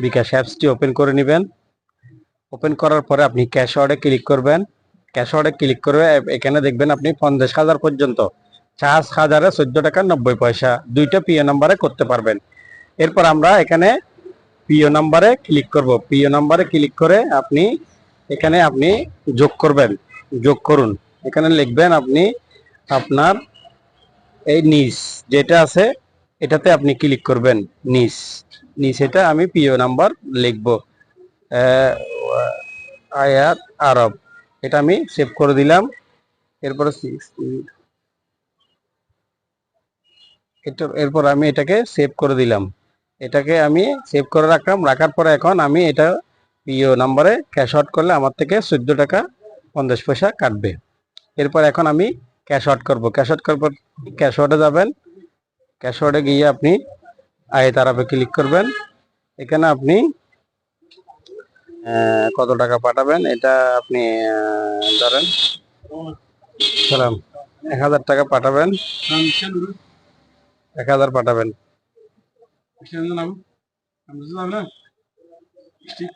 বিকাশ অ্যাপসটি ওপেন করে নেবেন। ওপেন করার পরে আপনি ক্যাশ অর্ডে ক্লিক করবেন। ক্যাশ অর্ডে ক্লিক করে এখানে দেখবেন আপনি পঞ্চাশ হাজার পর্যন্ত। চার হাজারে চোদ্দ টাকা নব্বই পয়সা। দুইটা পিও নাম্বারে করতে পারবেন। এরপর আমরা এখানে পিও নাম্বারে ক্লিক করব। পিও নাম্বারে ক্লিক করে আপনি এখানে আপনি যোগ করবেন। যোগ করুন। এখানে লিখবেন আপনি আপনার এই নিস যেটা আছে এটাতে আপনি ক্লিক করবেন নিস। নিস এটা আমি পিও নাম্বার লিখব। আয়াত আরব। এটা আমি সেভ করে দিলাম। এরপরে এটা, এরপর আমি এটাকে সেভ করে দিলাম। এটাকে আমি সেভ করে রাখলাম। রাখার পরে এখন আমি এটা পিও নাম্বারে ক্যাশ আউট করলে আমার থেকে চোদ্দ টাকা পঞ্চাশ পয়সা কাটবে। এরপর এখন আমি ক্যাশ আউট করব। ক্যাশ আউট পর ক্যাশ আউটে যাবেন। ক্যাশ আউটে গিয়ে আপনি আয় তারাপে ক্লিক করবেন। এখানে আপনি কত টাকা পাঠাবেন এটা আপনি ধরেন সালাম এক হাজার টাকা পাঠাবেন। এক হাজার পাঠাবেন।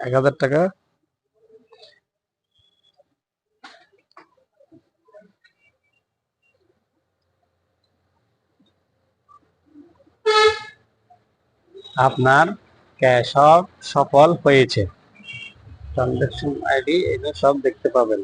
এক হাজার টাকা আপনার ক্যাশ অফ সফল হয়েছে। ট্রানজাকশন আইডি এটা সব দেখতে পাবেন।